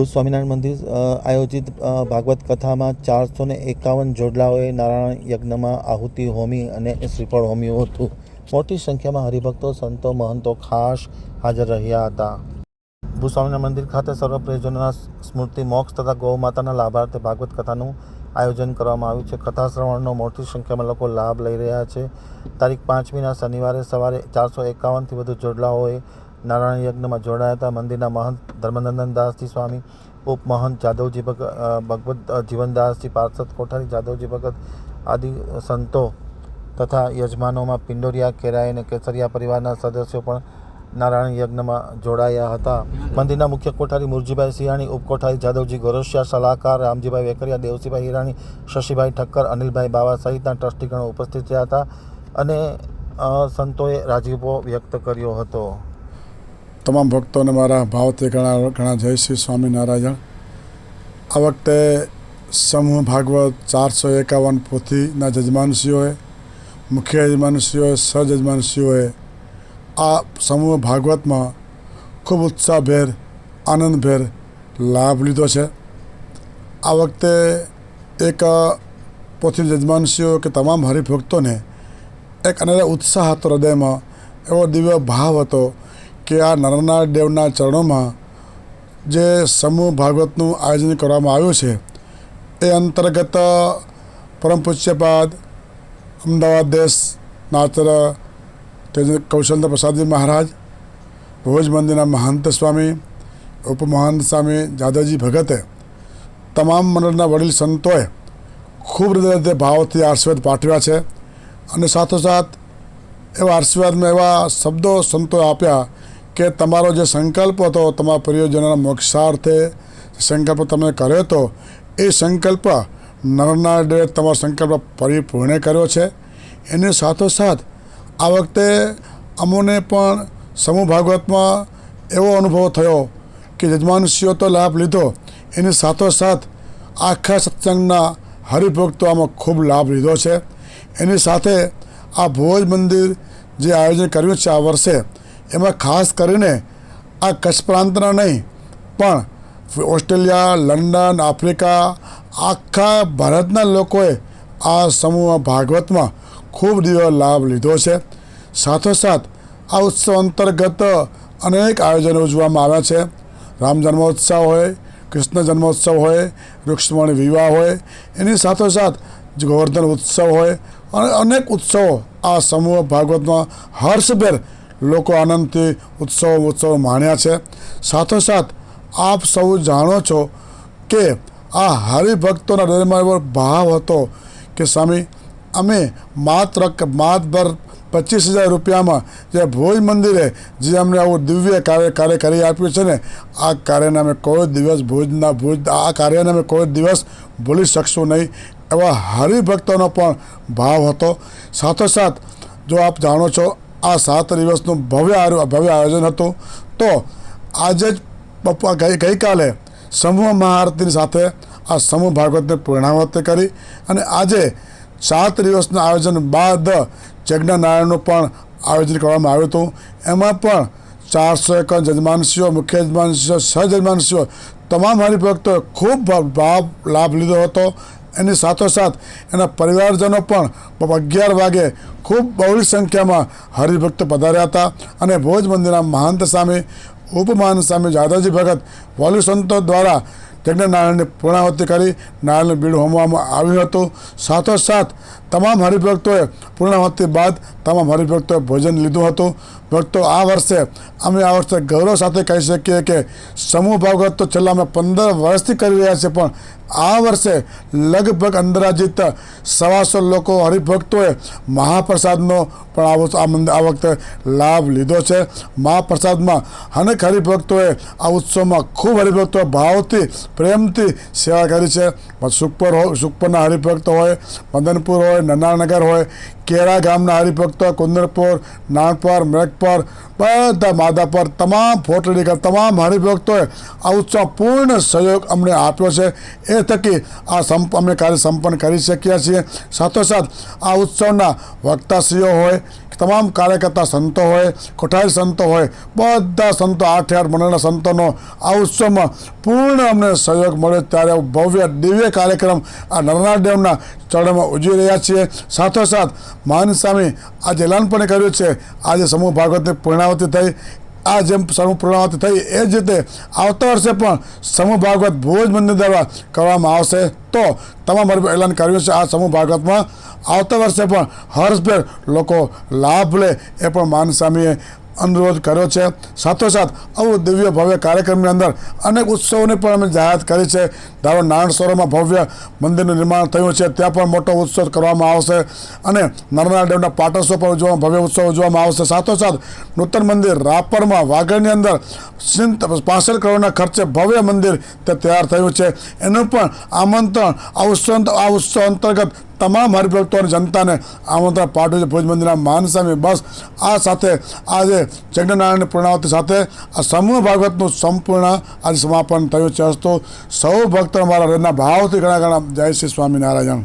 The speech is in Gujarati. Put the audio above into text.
ભુજ સ્વામિનારાયણ મંદિર આયોજિત ભાગવત કથામાં ચારસો ને એકાવન જોડલાઓએ નારાયણ યજ્ઞમાં આહુતિ હોમી અને શ્રીફળ હોમ્યું હતું. મોટી સંખ્યામાં હરિભક્તો, સંતો, મહંતો ખાસ હાજર રહ્યા હતા. ભુજ સ્વામિનારાયણ મંદિર ખાતે સર્વ પ્રયોજનોના સ્મૃતિ, મોક્ષ તથા ગૌ માતાના લાભાર્થે ભાગવત કથાનું આયોજન કરવામાં આવ્યું છે. કથા શ્રવણનો મોટી સંખ્યામાં લોકો લાભ લઈ રહ્યા છે. તારીખ પાંચમીના શનિવારે સવારે ચારસો એકાવનથી વધુ જોડલાઓએ નારાયણ યજ્ઞમાં જોડાયા હતા. મંદિરના મહંત ધર્મનંદન દાસજી સ્વામી ઉપમહંત જાદવજી ભગત ભગવત જીવનદાસજી પાર્ષદ કોઠારી, જાદવજી ભગત આદિ સંતો તથા યજમાનોમાં પિંડોરિયા કેરાય અને કેસરિયા પરિવારના સદસ્યો પણ નારાયણ યજ્ઞમાં જોડાયા હતા. મંદિરના મુખ્ય કોઠારી મુરજીભાઈ સિયાણી ઉપકોઠારી જાદવજી ગોરસિયા, સલાહકાર રામજીભાઈ વેકરિયા, દેવસીભાઈ હિરાણી, શશીભાઈ ઠક્કર, અનિલભાઈ બાવા સહિતના ટ્રસ્ટીગણો ઉપસ્થિત રહ્યા હતા અને સંતોએ રાજીપો વ્યક્ત કર્યો હતો. તમામ ભક્તોને મારા ભાવથી ઘણા ઘણા જય શ્રી સ્વામિનારાયણ. આ વખતે સમૂહ ભાગવત ચારસો એકાવન પોથીના યજમાનશ્રીઓએ મુખ્ય યજમાનશ્રીઓએ સહજજમાનશ્રીઓએ આ સમૂહ ભાગવતમાં ખૂબ ઉત્સાહભેર, આનંદભેર લાભ લીધો છે. આ વખતે એક પોથી યજમાનશ્રીઓ કે તમામ હરિભક્તોને એક અનેરા ઉત્સાહ હતો હૃદયમાં, એવો દિવ્ય ભાવ હતો કે આ નરનાથ દેવના ચરણોમાં જે સમૂહ ભાગવતનું આયોજન કરવામાં આવ્યું છે, એ અંતર્ગત પરમ પૂજ્યપાદ, અમદાવાદ દેશના આચાર્ય તેજ કૌશલન્દ્ર પ્રસાદજી મહારાજ ભોજ મંદિરના મહંત સ્વામી, ઉપમહંત સ્વામી, જાદવજી ભગતે, તમામ મંડળના વડીલ સંતોએ ખૂબ રીતે ભાવથી આશીર્વાદ પાઠવ્યા છે અને સાથોસાથ એવા આશીર્વાદમાં એવા શબ્દો સંતોએ આપ્યા કે તમારો જે સંકલ્પ હતો તમારા પરિયોજનાના મોક્ષાર્થે સંકલ્પ તમે કર્યો હતો, એ સંકલ્પ નરના ડે તમારો સંકલ્પ પરિપૂર્ણ કર્યો છે. એની સાથોસાથ આ વખતે અમોને પણ સમૂહ ભાગવતમાં એવો અનુભવ થયો કે યજમાનશ્રીઓ તો લાભ લીધો. એની સાથોસાથ આખા સત્સંગના હરિભક્તો આમાં ખૂબ લાભ લીધો છે. એની સાથે આ ભોજ મંદિર જે આયોજન કર્યું છે આ વર્ષે એમાં ખાસ કરીને આ કચ્છ પ્રાંતના નહીં, પણ ઓસ્ટ્રેલિયા, લંડન, આફ્રિકા, આખા ભારતના લોકોએ આ સમૂહ ભાગવતમાં ખૂબ દીવો લાભ લીધો છે. સાથોસાથ આ ઉત્સવ અંતર્ગત અનેક આયોજનો ઉજવવામાં આવ્યા છે. રામ જન્મોત્સવ હોય, કૃષ્ણ જન્મોત્સવ હોય વૃક્ષમણ વિવાહ હોય, એની સાથોસાથ ગોવર્ધન ઉત્સવ હોય, અને અનેક ઉત્સવો આ સમૂહ ભાગવતમાં હર્ષભેર લોકો આનંદથી, ઉત્સવ ઉત્સવ માણ્યા છે. સાથોસાથ, આપ સૌ જાણો છો કે આ હરિભક્તોના હૃદયમાં એવો ભાવ હતો કે સ્વામી, અમે માત્ર માતભર પચીસ હજાર રૂપિયામાં જે ભોજ મંદિરે જે અમને આવું દિવ્ય કાર્ય કાર્ય કરી આપ્યું છે ને, આ કાર્યને અમે કોઈ દિવસ ભોજના ભોજ આ કાર્યને અમે કોઈ દિવસ ભૂલી શકશું નહીં. એવા હરિભક્તોનો પણ ભાવ હતો. સાથોસાથ, જો આપ જાણો છો આ સાત દિવસનું ભવ્ય ભવ્ય આયોજન હતું. તો આજે જ બપોર ગઈ, ગઈકાલે સમૂહ મહાઆરતીની સાથે આ સમૂહ ભાગવતને પૂર્ણાવતી કરી અને આજે સાત દિવસના આયોજન બાદ યજ્ઞનારાયણનું પણ આયોજન કરવામાં આવ્યું હતું. એમાં પણ ચારસો એકાવન જજમાનશ્રીઓ, મુખ્ય યજમાનશ્રીઓ સહજજમાનશ્રીઓ તમામ હરિભક્તોએ ખૂબ ભાવ લાભ લીધો હતો. એની સાથોસાથ એના પરિવારજનો પણ અગિયાર વાગે ખૂબ બહુળી સંખ્યામાં હરિભક્ત પધાર્યા હતા અને ભોજ મંદિરના મહંત સામે ઉપમહાન સામે જાદવજી ભગત, વાલી સંતો દ્વારા જગ્ન નારાયણની પૂર્ણાવતી કરી નારાયણનું બીડ હોમવામાં આવ્યું હતું. સાથોસાથ તમામ હરિભક્તોએ પૂર્ણાહુતિ બાદ તમામ હરિભક્તોએ ભોજન લીધું હતું. ભક્તો આ વર્ષે, અમે આ વર્ષે ગૌરવ સાથે કહી શકીએ કે સમૂહ ભાગવત તો છેલ્લા અમે પંદર વર્ષથી કરી રહ્યા છીએ, પણ આ વર્ષે લગભગ અંદાજિત સવાસો લોકો હરિભક્તોએ મહાપ્રસાદનો પણ આ આ વખતે લાભ લીધો છે. મહાપ્રસાદમાં અનેક હરિભક્તોએ આ ઉત્સવમાં ખૂબ હરિભક્તોએ ભાવથી, પ્રેમથી સેવા કરી છે. સુખપર સુખપરના હરિભક્તો હોય, મદનપુર હોય નનાનગર હોય, કેરા ગામના હરિભક્તો, કુંદરપુર નાનપર મેઘપર બધા માધાપર તમામ ફોટલીકર તમામ હરિભક્તોએ આ ઉત્સવ પૂર્ણ સહયોગ અમને આપ્યો છે. એ થકી આ સંપ, અમે કાર્ય સંપન્ન કરી શક્યા છીએ. સાથોસાથ આ ઉત્સવના વક્તાશ્રીઓ હોય, તમામ કાર્યકર્તા સંતો હોય, કોઠારી સંતો હોય, બધા સંતો આઠે આઠ મંડળના સંતોનો આ ઉત્સવમાં પૂર્ણ અમને સહયોગ મળ્યો. ત્યારે ભવ્ય, દિવ્ય કાર્યક્રમ આ નરનાળ ડેમના ચરણમાં ઉજવી રહ્યા છીએ. સાથોસાથ મહાન સ્વામી આજે એલાન પણ કર્યું છે. આજે સમૂહ ભાગવતની પૂર્ણાવતિ થઈ. આ જેમ સમૂહ પૂર્ણાવતિ થઈ એ જ રીતે આવતા વર્ષે પણ સમૂહ ભાગવત ભોજ મંદિર દ્વારા કરવામાં આવશે. તો તમામ હરિભક્તો એલાન કર્યું છે આ સમૂહ ભાગવતમાં. આવતા વર્ષે પણ હર્ષભેર લોકો લાભ લે એ પણ માન સ્વામીએ અનુરોધ કર્યો છે. સાથોસાથ આવું દિવ્ય ભવ્ય કાર્યક્રમની અંદર અનેક ઉત્સવોની પણ અમે જાહેરાત કરી છે. ધારો નારાયણ સરોવરમાં ભવ્ય મંદિરનું નિર્માણ થયું છે. ત્યાં પણ મોટો ઉત્સવ કરવામાં આવશે અને નર્મદા ડેમના પાટોત્સવ પણ ઉજવવામાં ભવ્ય ઉત્સવ ઉજવવામાં આવશે. સાથોસાથ નૂતન મંદિર રાપરમાં વાગડની અંદર પાસઠ કરોડના ખર્ચે ભવ્ય મંદિર તે તૈયાર થયું છે. એનું પણ આમંત્રણ આ ઉત્સવ આ ઉત્સવ અંતર્ગત તમામ હરિભક્તો અને જનતાને આમંત્રણ પાઠવ્યું છે. ભુજ મંદિરના માનસામી બસ આ સાથે આજે જગન્નારાયણ પૂર્ણાવતિ સાથે આ સમૂહ ભાગવતનું સંપૂર્ણ આજે સમાપન થયું છે. અસ્તુ સૌ ભક્તો મારા હૃદયના ભાવથી ઘણા ઘણા જય શ્રી સ્વામિનારાયણ.